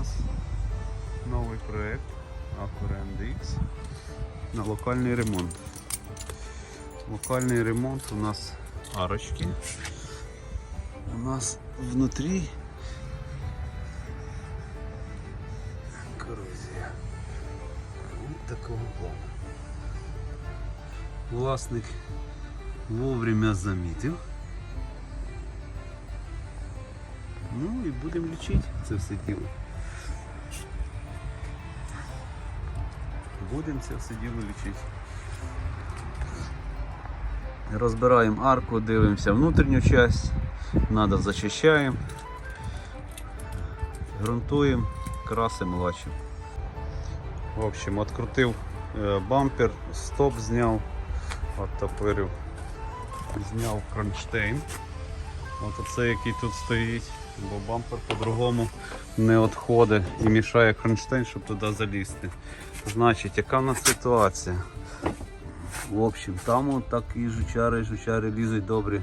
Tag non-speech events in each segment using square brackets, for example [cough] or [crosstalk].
нас новий проєкт MDX на локальний ремонт. Локальний ремонт у нас арочки. У нас внутрі корозія. Ось такого плану. Власник вовремя замітив. Ну і будемо лічити це все діло. Будемо це все діло лічити. Розбираємо арку, дивимося внутрішню часть, надо зачищаємо, ґрунтуємо, красимо, лачимо. В общем, відкрутив е, бампер, стоп зняв, оттопирив, зняв кронштейн. Оце який тут стоїть, бо бампер по-другому не відходить і мішає кронштейн, щоб туди залізти. Значить, яка в нас ситуація? В общем, там от так і жучари, жучари лізуть добрі.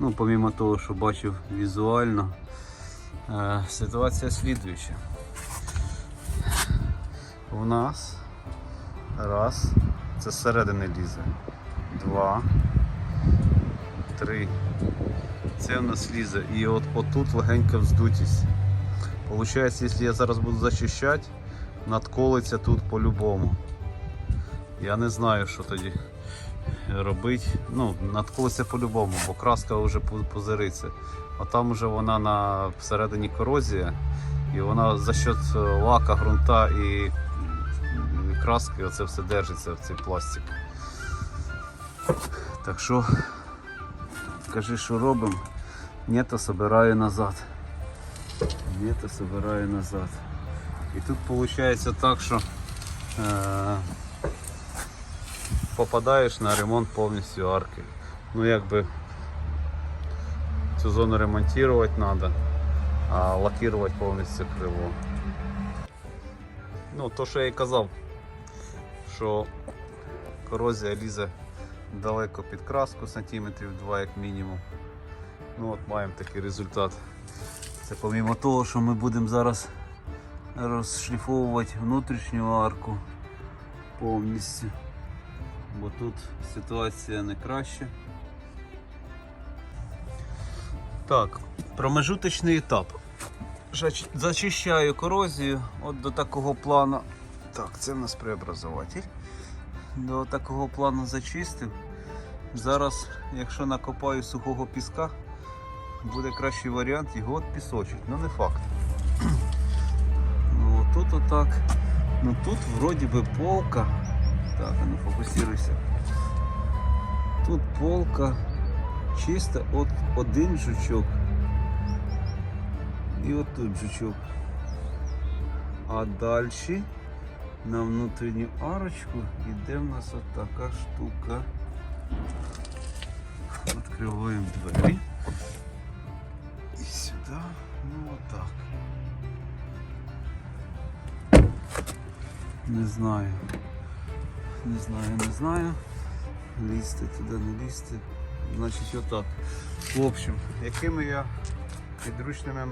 Ну, помимо того, що бачив візуально, е, ситуація слідуюча. У нас раз, це зсередини лізе. Два, три. Це у нас лізе. І от отут легенька вздутість. Получається, якщо я зараз буду зачищати, надколиться тут по-любому. Я не знаю, що тоді робити. Ну, надколиться по-любому, бо краска вже пузириться. А там вже вона на всередині корозія, і вона за счет е, лака, ґрунта і краски оце все держиться в цей пластик. Так що кажи, що робимо. Ні, то собираю назад. Ні, то собираю назад. І тут виходить так, що е, попадаєш на ремонт повністю арки. Ну якби цю зону ремонтувати треба, а лакувати повністю крило. Ну, то, що я і казав, що корозія лізе далеко під краску, сантиметрів 2 як мінімум. Ну от маємо такий результат. Це помимо того, що ми будемо зараз розшліфовувати внутрішню арку повністю. Бо тут ситуація не краща. Так, промежуточний етап. Зачищаю корозію от до такого плану. Так, це в нас преобразователь. До такого плану зачистив. Зараз, якщо накопаю сухого піска, буде кращий варіант його пісочить, ну не факт. Ну тут отак. Ну тут вроді би полка. Так, ну фокусируйся. Тут полка. Чисто от один жучок. І от тут жучок. А далі на внутрішню арочку йде в нас от така штука. Открываем двери. Сюда, ну вот так. Не знаю. Не знаю, не знаю. Лізти туди, не лізти. Значить отак. В общем, якими я підручними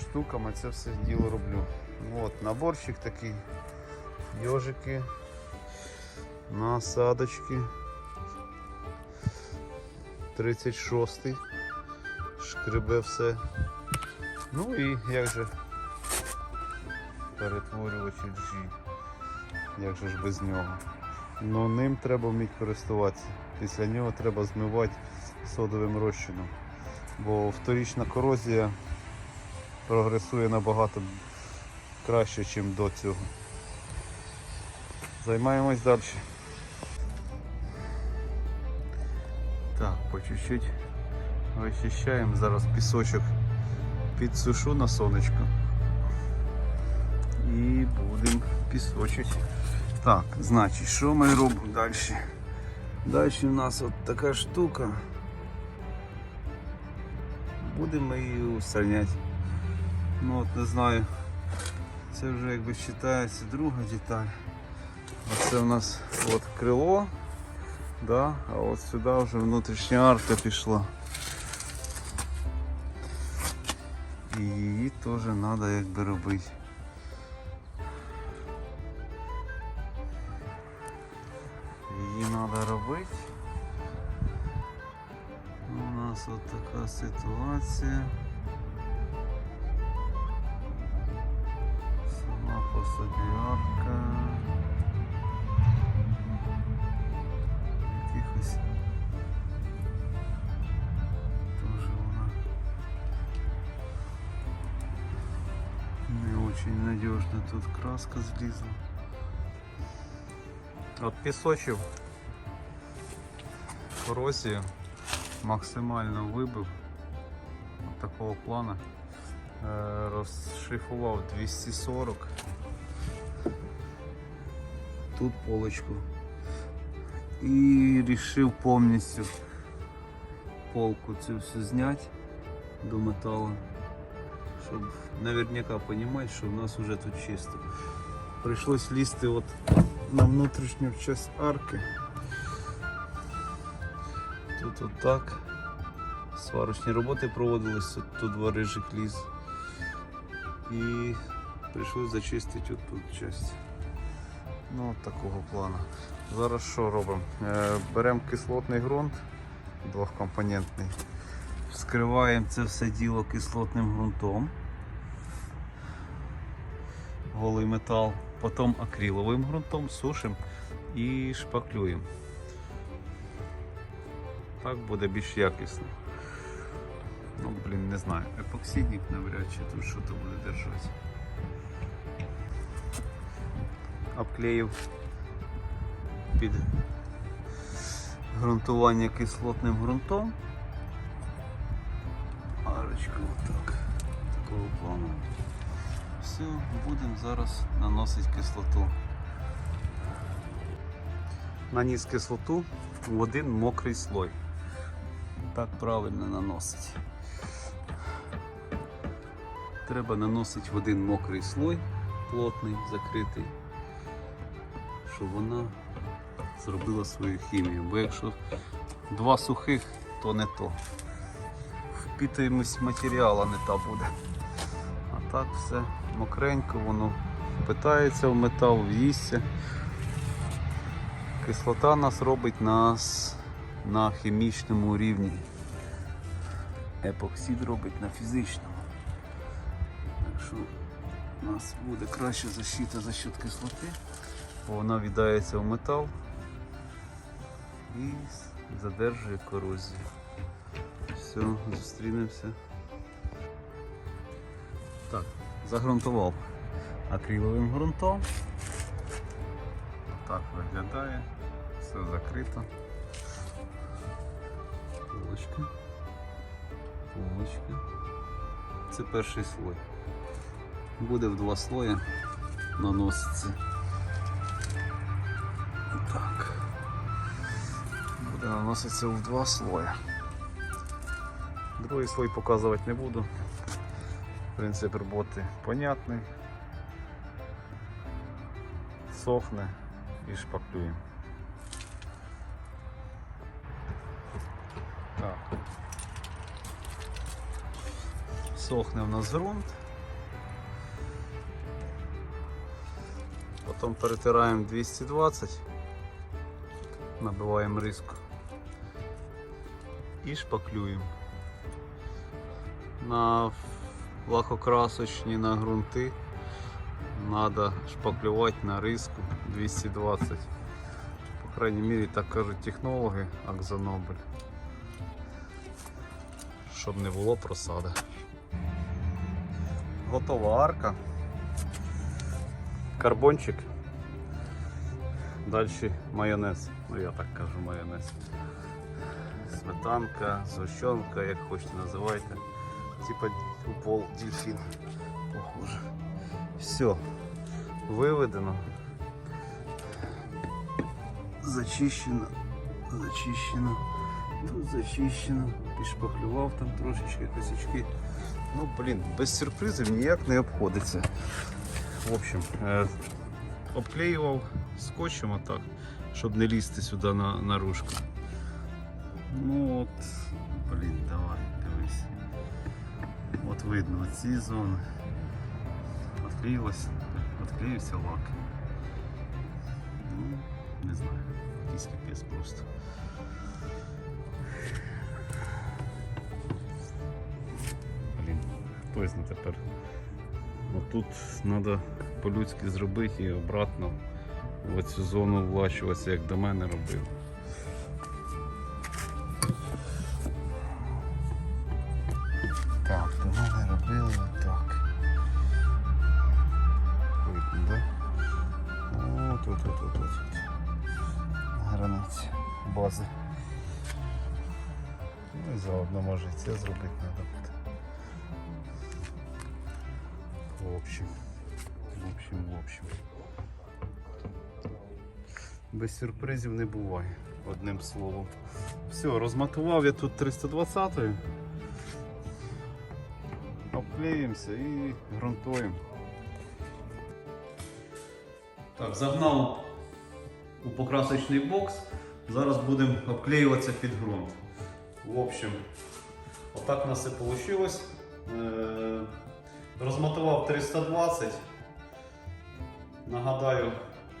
штуками це все діло роблю. От, наборчик такий. Йожики, насадочки. 36-й. Шкребе все. Ну і як же перетворювач G. Як же ж без нього. Ну ним треба вміти користуватися. Після нього треба змивати содовим розчином. Бо вторічна корозія прогресує набагато краще, ніж до цього. Займаємось далі. Так, по чуть-чуть вичищаємо. Зараз пісочок підсушу на сонечко. І будемо пісочити. Так, значить, що ми робимо далі? Далі у нас от така штука. Будемо її устраняти. Ну от не знаю. Це вже якби вважається друга деталь. Оце у нас от крило. Да, а от сюди вже внутрішня арка пішла. І її теж треба якби робити. Її треба робити. У нас от така ситуація. Очень тут краска злізла. От пісочів корозію максимально вибив такого плана. Е, Розшліфував 240. Тут полочку. І рішив повністю полку цю всю зняти до металу, щоб наверняка розуміти, що в нас вже тут чисто. Прийшлось лізти от на внутрішню часть арки. Тут от так. Сварочні роботи проводились, тут, два рижик ліз. І прийшлось зачистити тут часть. Ну, от такого плану. Зараз що робимо? Е, беремо кислотний ґрунт двохкомпонентний. Вскриваємо це все діло кислотним ґрунтом. Голий метал. Потім акриловим ґрунтом сушимо і шпаклюємо. Так буде більш якісно. Ну, блін, не знаю. Епоксидник навряд чи тут що то буде держати. Обклеїв під ґрунтування кислотним ґрунтом. Арочка отак. Такого плану. Все, будемо зараз наносити кислоту. Наніс кислоту в один мокрий слой. Так правильно наносить. Треба наносити в один мокрий слой, плотний, закритий, щоб вона зробила свою хімію. Бо якщо два сухих, то не то. Впітуємось матеріала не та буде. А так все мокренько, воно питається в метал, в'їсться. Кислота нас робить нас на хімічному рівні. Епоксид робить на фізичному. Так що у нас буде краща защита за счет кислоти, бо вона віддається в метал і задержує корозію. Все, зустрінемося. Так, загрунтував акриловим ґрунтом. Так виглядає, все закрито. Полочка. Полочка. Це перший слой. Буде в два слої наноситься. Так. Буде наноситься в два слої. Другий слой показувати не буду. Принцип роботи понятний. Сохне і шпаклюємо. Сохне у нас ґрунт. Потім перетираємо 220, набиваємо риску і шпаклюємо. На лакокрасочні на ґрунти треба шпаклювати на риску 220. По крайній мірі так кажуть технологи Акзонобель. Щоб не було просади. Готова арка. Карбончик. Далі майонез. Ну я так кажу майонез. Сметанка, згущенка, як хочете називайте. Типа упол дельфін. Похоже. Все. Виведено. Зачищено. Зачищено. Тут зачищено. Підшпаклював там трошечки косячки. Ну, блін, без сюрпризів ніяк не обходиться. В общем, е, обклеював скотчем отак, щоб не лізти сюди на, на ружку. Ну от, блін, давай, дивись. От видно, ці зони. Отклеївся лак. Ну, не знаю, якийсь капець просто. Блін, знає тепер. Отут треба по-людськи зробити і обратно в цю зону влащуватися, як до мене робив. Це зробити треба буде. В общем, в общем, в общем. Без сюрпризів не буває, одним словом. Все, розматував я тут 320-ю. Обклеїмося і ґрунтуємо. Так, загнав у покрасочний бокс. Зараз будемо обклеюватися під ґрунт. В общем, отак у нас і вийшло. Е, Розмотував 320. Нагадаю,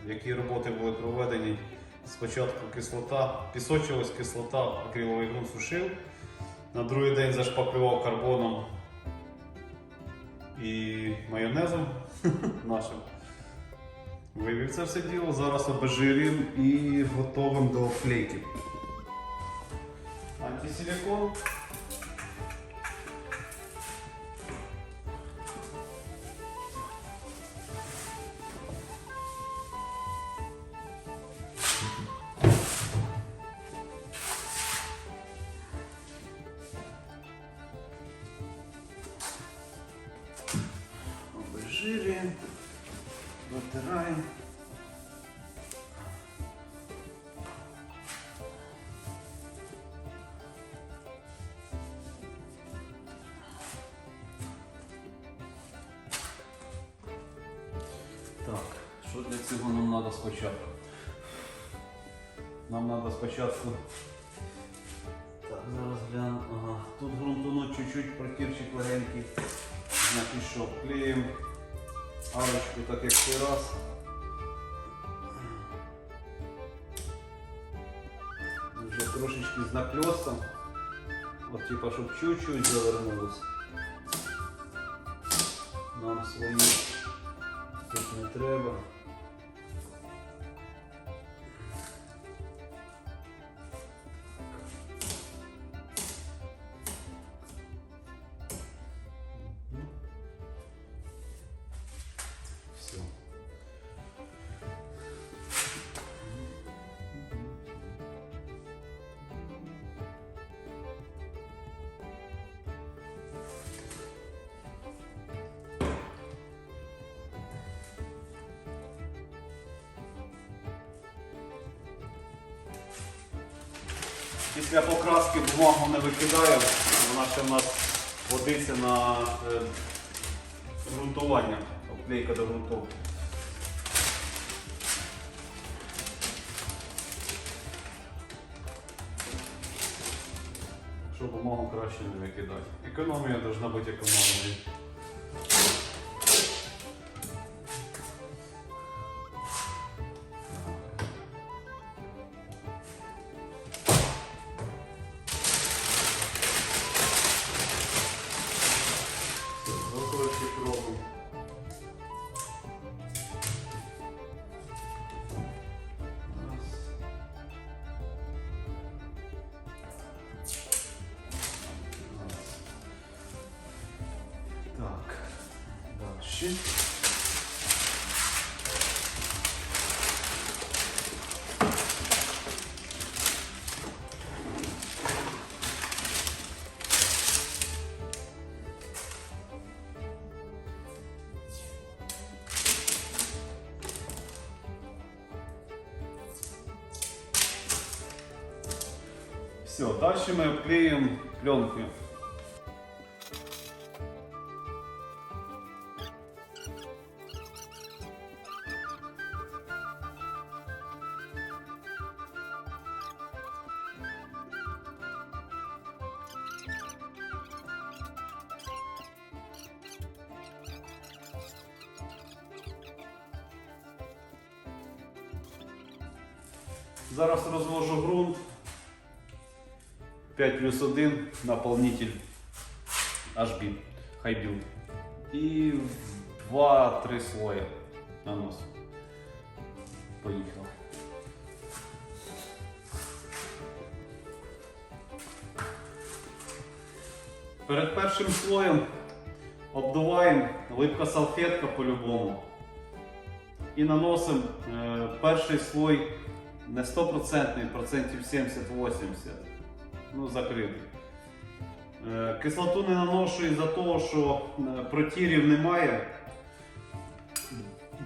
які роботи були проведені. Спочатку кислота, пісочилась кислота, акриловий ґрунт сушив. На другий день зашпаклював карбоном і майонезом [laughs] нашим. Вивів це все діло, зараз обезжирюємо і готовим до обклейки. Антисиликон. Цього нам треба спочатку? Нам треба спочатку. Так, зараз гляну. Ага. Тут грунтунуть чуть-чуть протірчик легенький. Що, клеїмо арочку так як цей раз. Вже трошечки з накльостом. От типа, щоб чуть-чуть завернулось. Нам свої тут не треба. Після покраски бумагу не викидаю, вона ще в нас водиться на е, ґрунтування, обклейка до ґрунтовки. Що бумагу краще не викидати. Економія повинна бути економною. Готові пробуємо. Раз. Раз. Так, дальше. Все, дальше ми обклеїмо пленкою. Зараз розложу ґрунт. 5 плюс 1 наполнитель HB, High Build. І 2-3 слоя наносу. Поїхав. Перед першим слоєм обдуваємо липка салфетка по-любому. І наносимо е, перший слой не 100%, процентів 70-80. Ну, закритий. Е, Кислоту не наношу із-за того, що е, протірів немає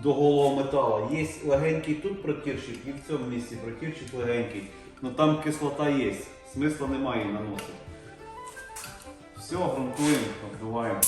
до голого металу. Є легенький тут протірчик і в цьому місці протірчик легенький. Ну там кислота є. Смисла немає наносити. Все, грунтуємо, обдуваємо.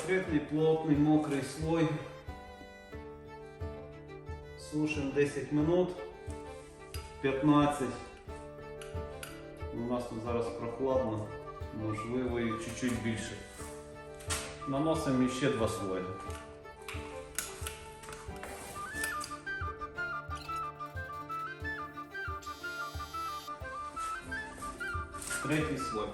Все, закритий, плотний, мокрий слой. Сушимо 10 минут, 15. У нас тут зараз прохладно, можливо і чуть-чуть більше. Наносимо ще два слої. Третій слой.